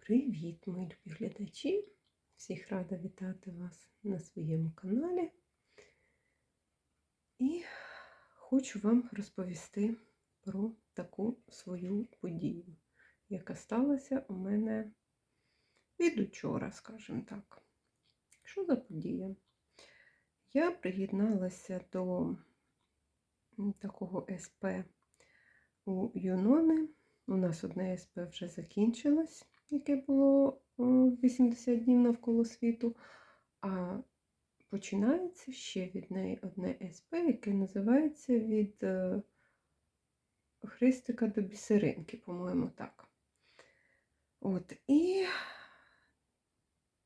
Привіт, мої любі глядачі! Всіх рада вітати вас на своєму каналі. І хочу вам розповісти про таку свою подію, яка сталася у мене від учора, скажімо так. Що за подія? Я приєдналася до такого СП у Юнони. У нас одне СП вже закінчилось, яке було 80 днів навколо світу. А починається ще від неї одне СП, яке називається від е, Христика до бісеринки, по-моєму, так. От, і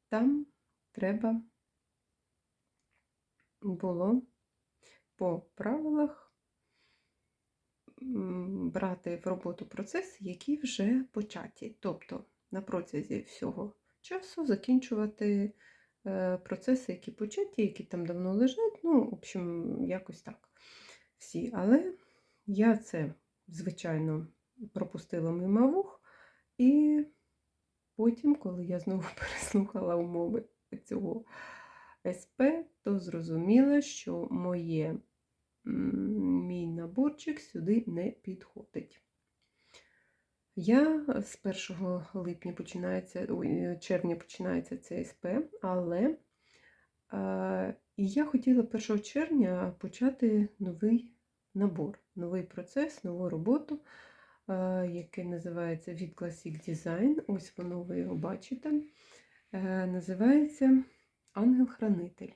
там треба було по правилах брати в роботу процеси, які вже початі. Тобто на протязі всього часу закінчувати е, процеси, які початі, які там давно лежать, ну, в общем, якось так. Всі. Але я це, звичайно, пропустила мимо вух, і потім, коли я знову переслухала умови цього СП, то зрозуміла, що моє мій наборчик сюди не підходить. Я з 1 липня починається, ой, червня починається цей СП, але е, я хотіла 1 червня почати новий набор, новий процес, нову роботу, е, який називається від Classic Design. Ось воно ви його бачите. Е, називається Ангел-Хранитель.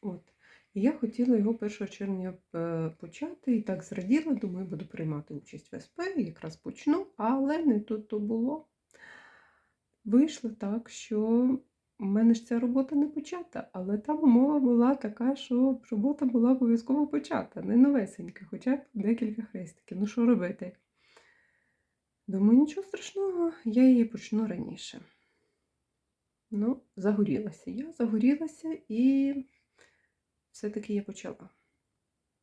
От. І я хотіла його 1 червня е, почати і так зраділа, думаю, буду приймати участь в СП, якраз почну, але не тут то було. Вийшло так, що в мене ж ця робота не почата, але там умова була така, що робота була обов'язково почата, не новесенька, хоча б декілька хрестиків. Ну, що робити? Думаю, нічого страшного, я її почну раніше. Ну, загорілася. Я загорілася і все-таки я почала.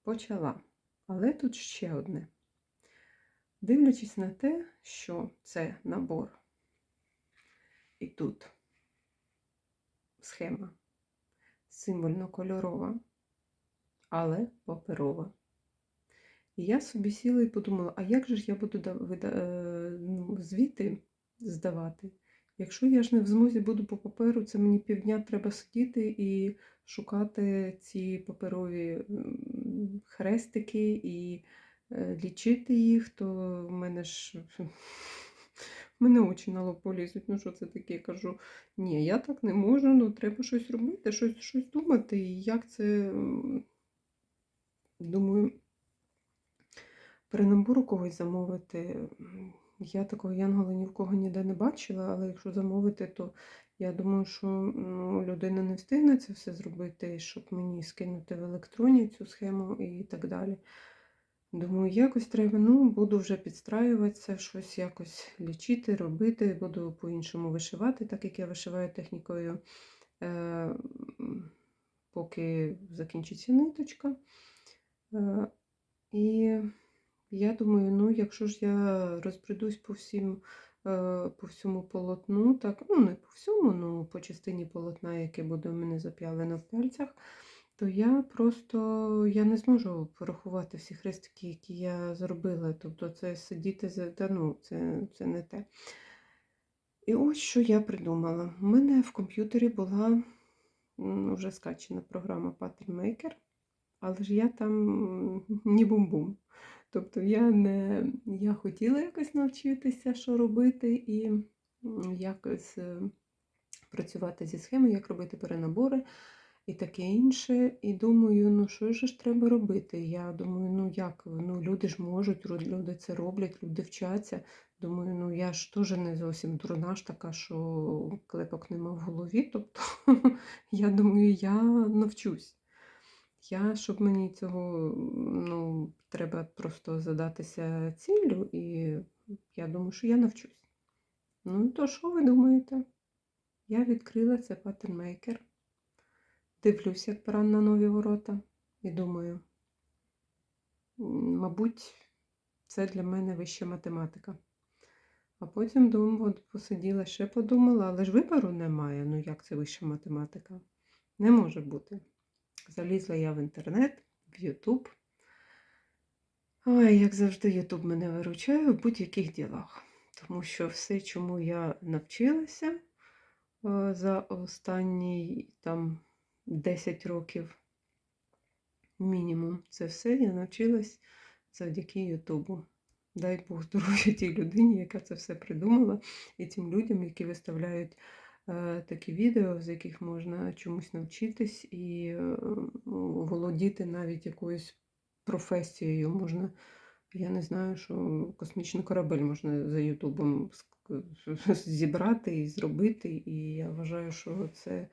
Почала. Але тут ще одне. Дивлячись на те, що це набор, і тут схема символьно-кольорова, але паперова. І я собі сіла і подумала, а як же ж я буду е, ну, звіти здавати? Якщо я ж не в змозі буду по паперу, це мені півдня треба сидіти і шукати ці паперові хрестики і е, лічити їх, то в мене ж в мене очі на лоб полізуть. Ну, що це таке? Я кажу, ні, я так не можу, ну треба щось робити, щось щось думати. І як це, думаю, при набору когось замовити. Я такого янгола ні в кого ніде не бачила, але якщо замовити, то я думаю, що ну, людина не встигне це все зробити, щоб мені скинути в електроні цю схему і так далі. Думаю, якось треба, ну, буду вже підстраюватися, щось якось лічити, робити, буду по-іншому вишивати, так як я вишиваю технікою, е, поки закінчиться ниточка. Е, І я думаю, ну, якщо ж я розбредусь по всім, е, по всьому полотну, так, ну, не по всьому, ну по частині полотна, яке буде у мене зап'ялено в пальцях, то я просто я не зможу порахувати всі хрестики, які я зробила. Тобто це сидіти за та, ну, це, це не те. І ось що я придумала. У мене в комп'ютері була вже скачена програма Pattern Maker, але ж я там ні бум-бум. Тобто я не я хотіла якось навчитися, що робити, і якось е, працювати зі схемою, як робити перенабори і таке інше. І думаю, ну що ж треба робити? Я думаю, ну як? Ну люди ж можуть, люди це роблять, люди вчаться. Думаю, ну я ж теж не зовсім дурна ж така, що клепок нема в голові. Тобто, я думаю, я навчусь. Я, щоб мені цього, ну, треба просто задатися ціллю, і я думаю, що я навчусь. Ну, то що ви думаєте? Я відкрила це паттернмейкер, дивлюсь, як паран на нові ворота, і думаю, мабуть, це для мене вища математика. А потім думаю, посиділа, ще подумала, але ж вибору немає. Ну як це вища математика? Не може бути. Залізла я в інтернет, в Ютуб. Ой, як завжди, Ютуб мене виручає в будь-яких ділах. Тому що все, чому я навчилася е, за останні там 10 років мінімум, це все я навчилась завдяки Ютубу. Дай Бог здоров'я тій людині, яка це все придумала, і тим людям, які виставляють такі відео, з яких можна чомусь навчитись і е, володіти навіть якоюсь професією. Можна, я не знаю, що космічний корабель можна за Ютубом зібрати і зробити. І я вважаю, що це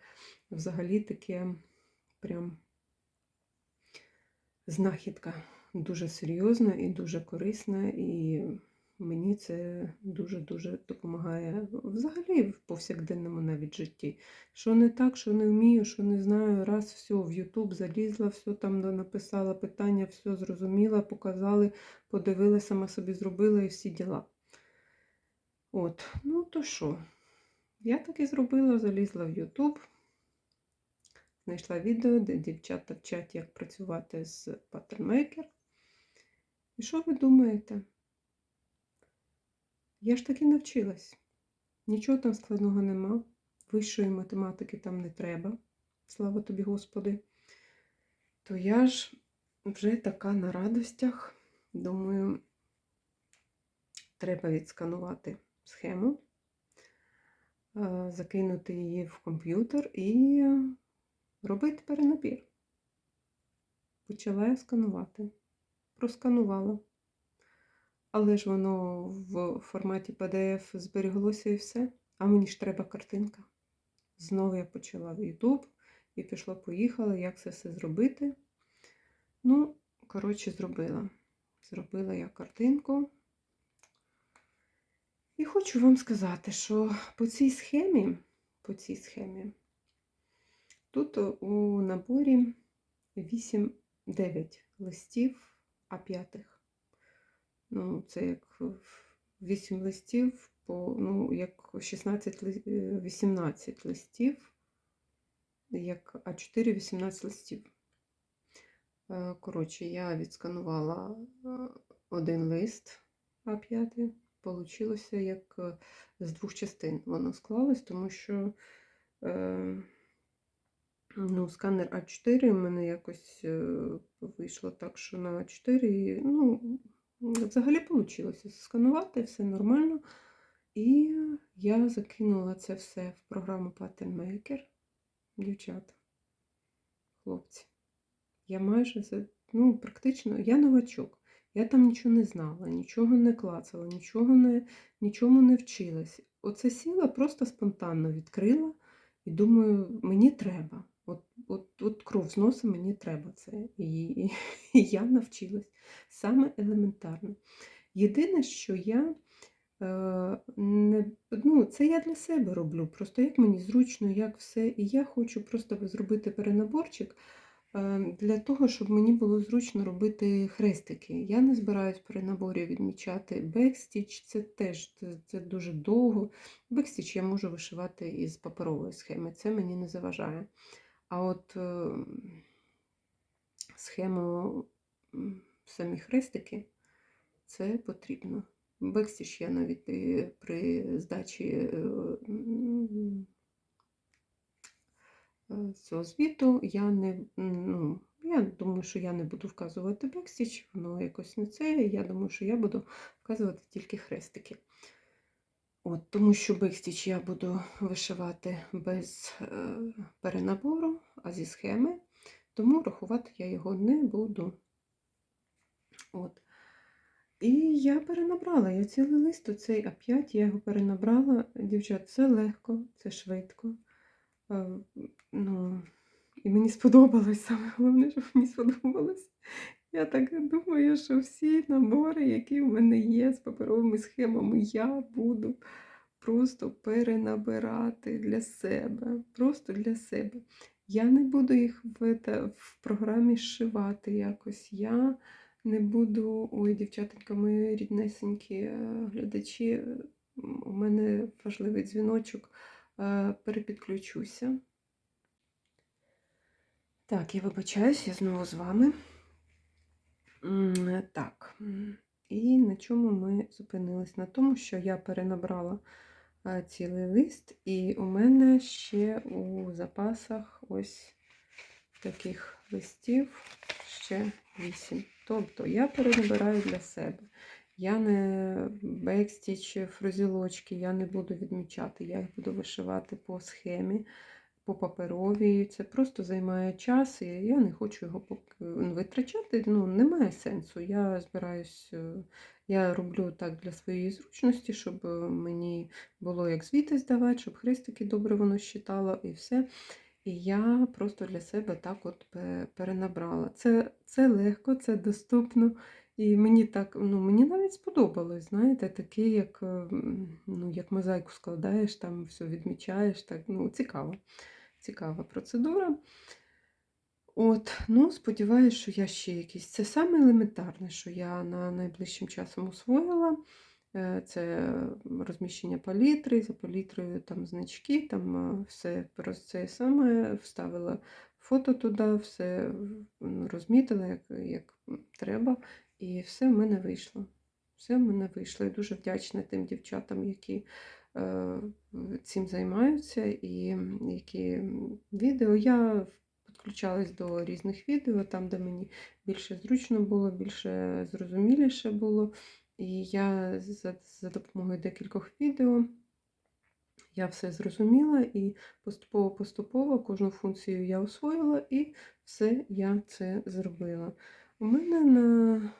взагалі таке прям знахідка дуже серйозна і дуже корисна, і мені це дуже-дуже допомагає взагалі в повсякденному навіть житті. Що не так, що не вмію, що не знаю, раз все в Ютуб залізла, все там написала питання, все зрозуміла, показали, подивилася, сама собі зробила і всі діла. От, ну то що? Я так і зробила, залізла в Ютуб, знайшла відео, де дівчата вчать, як працювати з паттернмейкер. І що ви думаєте? Я ж таки навчилась. Нічого там складного нема. Вищої математики там не треба. Слава тобі, Господи. То я ж вже така на радостях. Думаю, треба відсканувати схему, е, закинути її в комп'ютер і робити перенабір. Почала я сканувати. Просканувала. Але ж воно в форматі PDF зберіглося і все. А мені ж треба картинка. Знову я почала в YouTube і пішло-поїхала, як це все зробити. Ну, коротше, зробила. Зробила я картинку. І хочу вам сказати, що по цій схемі, по цій схемі, тут у наборі 8-9 листів А5. Ну, це як 8 листів, по, ну, як 16, ли- е, 18 листів, як А4 18 листів. Е, Коротше, я відсканувала е, один лист А5. Получилося як е, з двох частин воно склалось, тому що е, ну, сканер А4 в мене якось е, вийшло так, що на А4, ну, взагалі вийшло сканувати, все нормально. І я закинула це все в програму Pattern Maker. Дівчата, хлопці. Я майже ну, практично, я новачок. Я там нічого не знала, нічого не клацала, нічого не, нічому не вчилась. Оце сіла, просто спонтанно відкрила і думаю, мені треба. От, от, от кров з носа мені треба це. І, і, і я навчилась. Саме елементарно. Єдине, що я е, не, ну, це я для себе роблю. Просто як мені зручно, як все. І я хочу просто зробити перенаборчик е, для того, щоб мені було зручно робити хрестики. Я не збираюсь при наборі відмічати бекстіч, це теж це, це дуже довго. Бекстіч я можу вишивати із паперової схеми, це мені не заважає. А от е, схему самі хрестики це потрібно. Бекстіч я навіть при здачі е, е, цього звіту я не ну, я думаю, що я не буду вказувати бекстіч, воно якось не це. Я думаю, що я буду вказувати тільки хрестики. От, тому що бекстіч я буду вишивати без е, перенабору, а зі схеми, тому рахувати я його не буду. От. І я перенабрала. Я цілий лист, оцей А5, я його перенабрала. Дівчат, це легко, це швидко. Е, ну, і мені сподобалось, саме головне, що мені сподобалось. Я так думаю, що всі набори, які в мене є з паперовими схемами, я буду просто перенабирати для себе. Просто для себе. Я не буду їх в, те- в програмі зшивати якось. Я не буду. Ой, дівчатонька, мої ріднесенькі е, глядачі, у мене важливий дзвіночок, е, перепідключуся. Так, я вибачаюсь, я знову з вами. М, Так, і на чому ми зупинились? На тому, що я перенабрала е, цілий лист, і у мене ще у запасах ось таких листів ще 8. Тобто я перенабираю для себе. Я не бекстіч, фрузілочки, я не буду відмічати, я їх буду вишивати по схемі, по паперовій. Це просто займає час, і я не хочу його витрачати. Ну, немає сенсу. Я збираюсь, е, я роблю так для своєї зручності, щоб е, мені було як звіти здавати, щоб хрестики добре воно щитало і все. І я просто для себе так от перенабрала. Це, це легко, це доступно. І мені так, ну мені навіть сподобалось, знаєте, таке, як, е, ну, як мозаїку складаєш, там все відмічаєш, так, ну, цікаво. Цікава процедура. От, ну, сподіваюся, що я ще якісь. Це саме елементарне, що я на найближчим часом освоїла. Е, Це розміщення палітри, за палітрою там значки, там е, все про це саме вставила фото туди, все розмітила, як, як треба, і все в мене вийшло. Все в мене вийшло. І дуже вдячна тим дівчатам, які цим займаються, і які відео. Я підключалась до різних відео, там, де мені більше зручно було, більше зрозуміліше було. І я за, за допомогою декількох відео я все зрозуміла і поступово-поступово кожну функцію я освоїла, і все я це зробила. У мене на,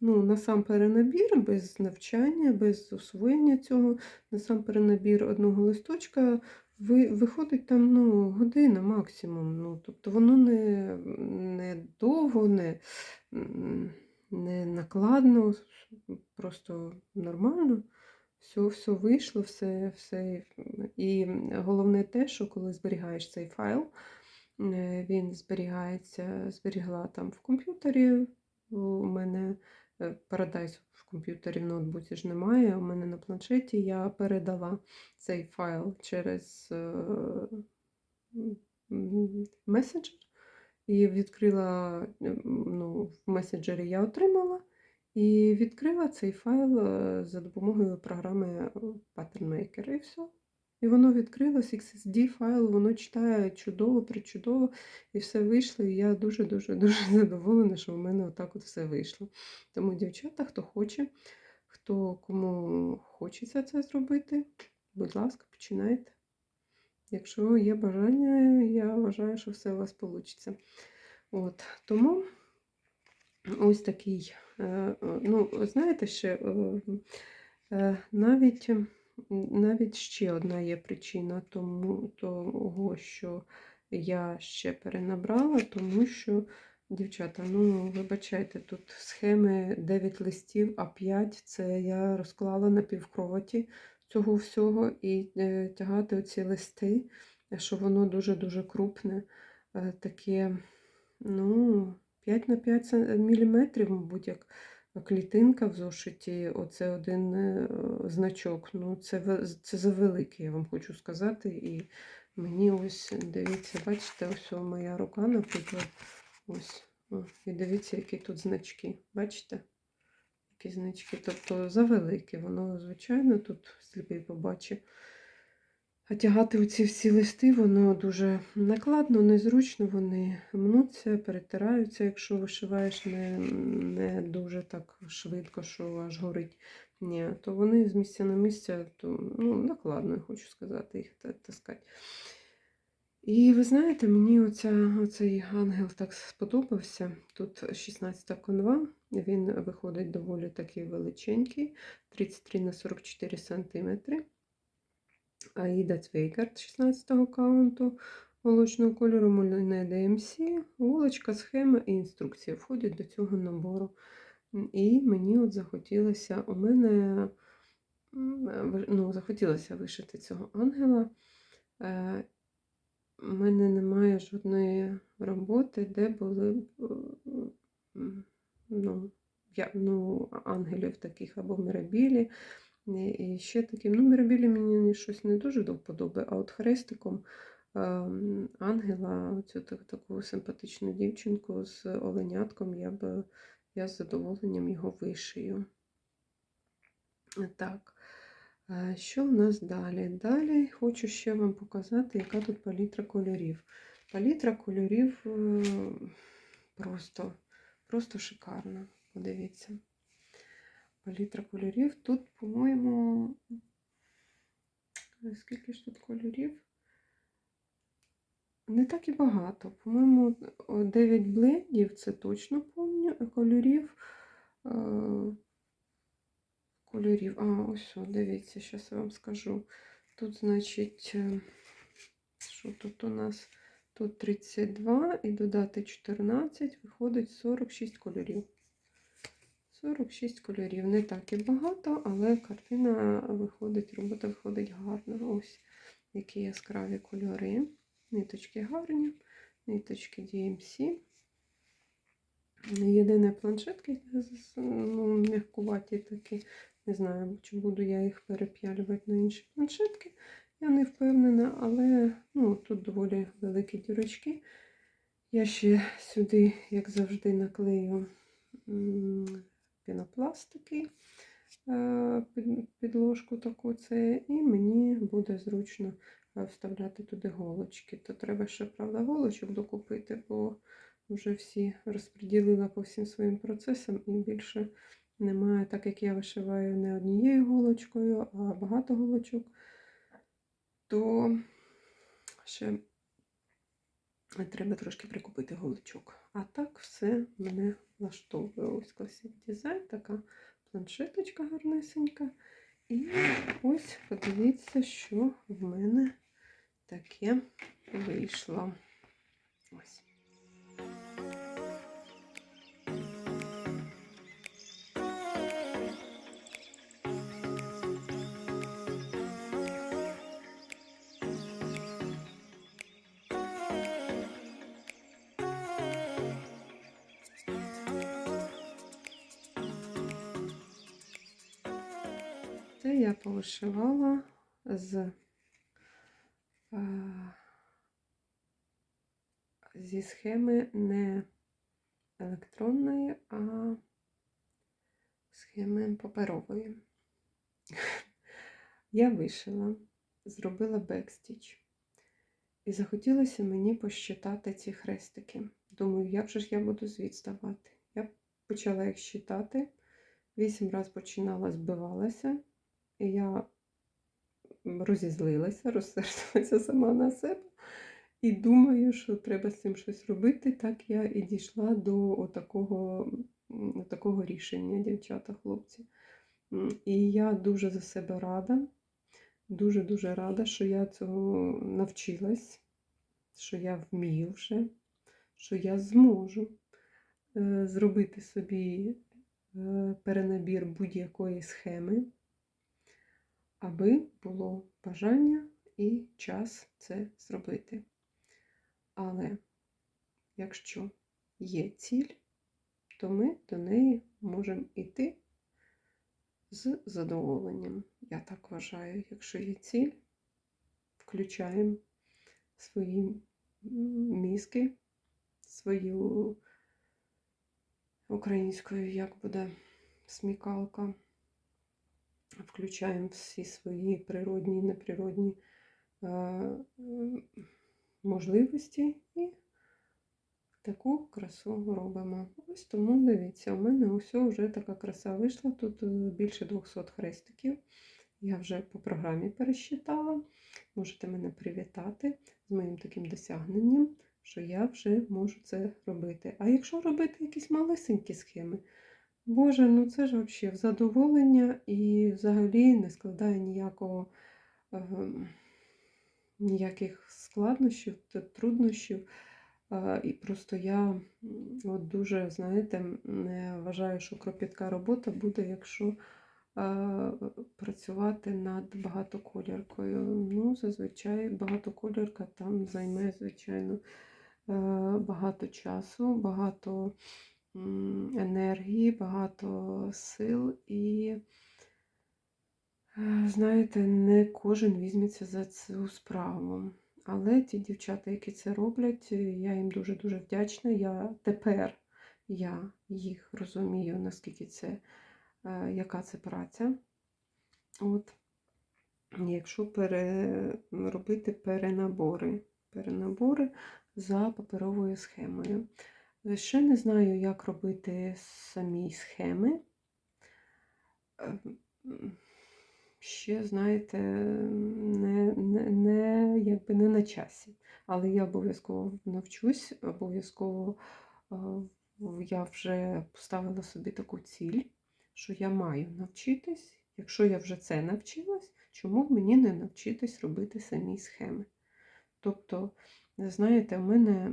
ну, на сам перенабір без навчання, без освоєння цього, на сам перенабір одного листочка ви, виходить там ну, година максимум. Ну, Тобто воно не, не довго, не, не накладно, просто нормально. Все, все вийшло, все, все. І головне те, що коли зберігаєш цей файл, е, він зберігається, зберігла там в комп'ютері. У мене Paradise в комп'ютері в ноутбуці ж немає. У мене на планшеті я передала цей файл через е, меседжер і відкрила е, ну, в меседжері я отримала. І відкрила цей файл е, за допомогою програми е, Pattern Maker, і все. І воно відкрилось, XSD файл, воно читає чудово, причудово, і все вийшло. І я дуже-дуже дуже задоволена, що в мене отак от все вийшло. Тому, дівчата, хто хоче, хто кому хочеться це зробити, будь ласка, починайте. Якщо є бажання, я вважаю, що все у вас вийде. От, Тому ось такий. Е, е, ну, знаєте, ще е, навіть навіть ще одна є причина тому, того, що я ще перенабрала, тому що, дівчата, ну, вибачайте, тут схеми 9 листів, а 5 це я розклала на півкроваті цього всього і тягати оці листи, що воно дуже-дуже крупне, таке, ну. 5 на 5 мм, мабуть, як клітинка в зошиті, оце один е, значок. Ну, Це це завеликий, я вам хочу сказати. І мені ось, дивіться, бачите, ось моя рука, наприклад. ось, І дивіться, які тут значки. Бачите? Які значки. Тобто завелике, воно, звичайно, тут сліпий побачить. А тягати оці всі листи, воно дуже накладно, незручно, вони мнуться, перетираються, якщо вишиваєш не не дуже так швидко, що аж горить. Ні, То вони з місця на місце, то ну, накладно, я хочу сказати, їх таскати. І ви знаєте, мені оця, оцей ангел так сподобався. Тут 16 конва, він виходить доволі такий величенький, 33 на 44 сантиметри. Аїда Цвейгард 16-го каунту молочного кольору Мольне DMC, вулочка, схема і інструкція входять до цього набору. І мені от захотілося, у мене ну, захотілося вишити цього ангела. Е, у мене немає жодної роботи, де були б ну, я, ну, ангелів таких або мирабілі, І ще таким, ну, мірабілі мені щось не дуже до а от хрестиком ангела, так- таку симпатичну дівчинку з оленятком, я б я з задоволенням його вишию. Так, що в нас далі? Далі хочу ще вам показати, яка тут палітра кольорів. Палітра кольорів е, просто, просто шикарна. Подивіться. Палітра кольорів. Тут, по-моєму, е, скільки ж тут кольорів? Не так і багато. По-моєму, 9 блендів, це точно пам'ятаю, кольорів. е, Кольорів. А, ось, дивіться, зараз я вам скажу. Тут, значить, е, що тут у нас? Тут 32 і додати 14, виходить 46 кольорів. 46 кольорів. Не так і багато, але картина виходить, робота виходить гарно. Ось які яскраві кольори. Ниточки гарні, ниточки DMC. Єдине планшетки ну, м'якуваті такі. Не знаю, чи буду я їх переп'ялювати на інші планшетки. Я не впевнена, але ну, тут доволі великі дірочки. Я ще сюди, як завжди, наклею м, пінопласт такий е, під- підложку таку це, і мені буде зручно е, вставляти туди голочки. То треба ще, правда, голочок докупити, бо вже всі розподілила по всім своїм процесам і більше немає, так як я вишиваю не однією голочкою, а багато голочок, то ще треба трошки прикупити голочок. А так все мене влаштовує. Ось класик дизайн, така планшеточка гарнесенька. І ось подивіться, що в мене таке вийшло. Ось. Я повишивала з е, зі схеми не електронної, а схеми паперової. Я вишила, зробила бекстіч. І захотілося мені посчитати ці хрестики. Думаю, як же ж я буду звідставати? Я почала їх считати. Вісім разів починала, збивалася. І я розізлилася, розсердилася сама на себе. І думаю, що треба з цим щось робити. Так я і дійшла до такого, такого рішення, дівчата, хлопці. І я дуже за себе рада, дуже-дуже рада, що я цього навчилась, що я вмію вже, що я зможу е, зробити собі е, перенабір будь-якої схеми аби було бажання і час це зробити. Але якщо є ціль, то ми до неї можемо йти з задоволенням. Я так вважаю, якщо є ціль, включаємо свої мізки, свою українською, як буде смікалка включаємо всі свої природні і неприродні е, можливості і таку красу робимо. Ось тому дивіться, у мене ось вже така краса вийшла. Тут е, більше 200 хрестиків. Я вже по програмі пересчитала. Можете мене привітати з моїм таким досягненням, що я вже можу це робити. А якщо робити якісь малесенькі схеми, Боже, ну це ж взагалі в задоволення і взагалі не складає ніякого, ем, ніяких складнощів, та труднощів. Е, І просто я от дуже, знаєте, не вважаю, що кропітка робота буде, якщо е, працювати над багатоколіркою. Ну, зазвичай багатоколірка там займе, звичайно, е, багато часу, багато енергії, багато сил і Е, Знаєте, не кожен візьметься за цю справу. Але ті дівчата, які це роблять, я їм дуже-дуже вдячна. Я тепер я їх розумію, наскільки це, е, яка це праця. От. Якщо пере, робити перенабори, перенабори за паперовою схемою. Ще не знаю, як робити самі схеми. Е, Ще, знаєте, не, не, не, якби не на часі. Але я обов'язково навчусь, обов'язково е, я вже поставила собі таку ціль, що я маю навчитись. Якщо я вже це навчилась, чому б мені не навчитись робити самі схеми? Тобто, знаєте, у мене,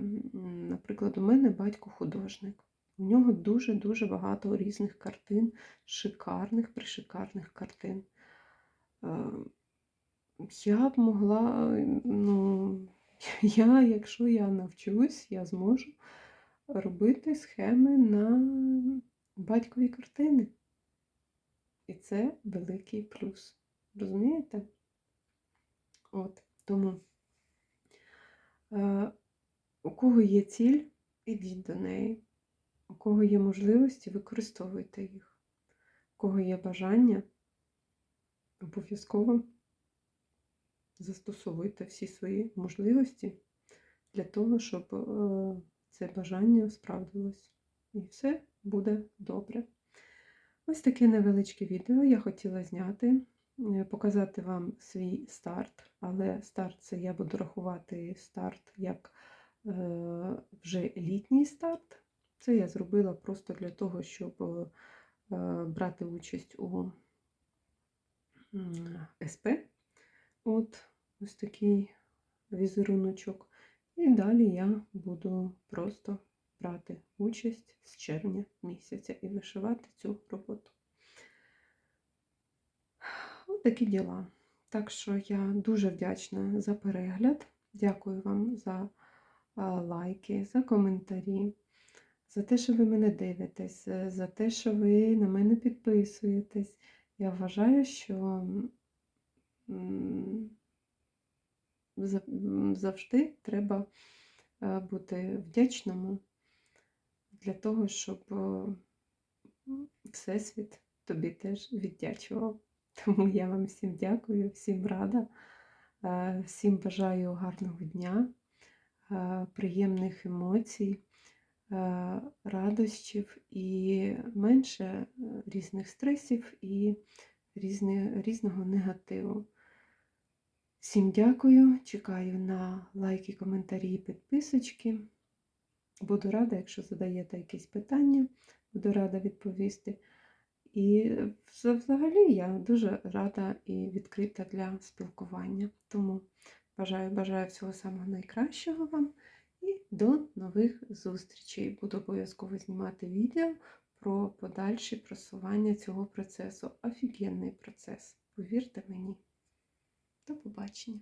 наприклад, у мене батько художник. У нього дуже-дуже багато різних картин, шикарних, пришикарних картин. Е, Я б могла, ну, я, якщо я навчусь, я зможу робити схеми на батькові картини. І це великий плюс. Розумієте? От, тому у кого є ціль, ідіть до неї. У кого є можливості, використовуйте їх. У кого є бажання, обов'язково застосовуйте всі свої можливості для того, щоб е, це бажання справдилось. І все буде добре. Ось таке невеличке відео я хотіла зняти, е, показати вам свій старт, але старт це я буду рахувати старт як е, вже літній старт. Це я зробила просто для того, щоб е, брати участь у СП. От ось такий візеруночок. І далі я буду просто брати участь з червня місяця і вишивати цю роботу. Ось такі діла. Так що я дуже вдячна за перегляд. Дякую вам за лайки, за коментарі, за те, що ви мене дивитесь, е, за те, що ви на мене підписуєтесь. Я вважаю, що завжди треба е, бути вдячному для того, щоб е, Всесвіт тобі теж віддячував. Тому я вам всім дякую, всім рада, е, всім бажаю гарного дня, е, приємних емоцій, е, радощів і менше різних стресів і різного негативу. Всім дякую, чекаю на лайки, коментарі і підписочки. Буду рада, якщо задаєте якісь питання, буду рада відповісти. І взагалі я дуже рада і відкрита для спілкування. Тому бажаю, бажаю всього самого найкращого вам і до нових зустрічей. Буду обов'язково знімати відео про подальше просування цього процесу. Офігенний процес. Повірте мені. До побачення.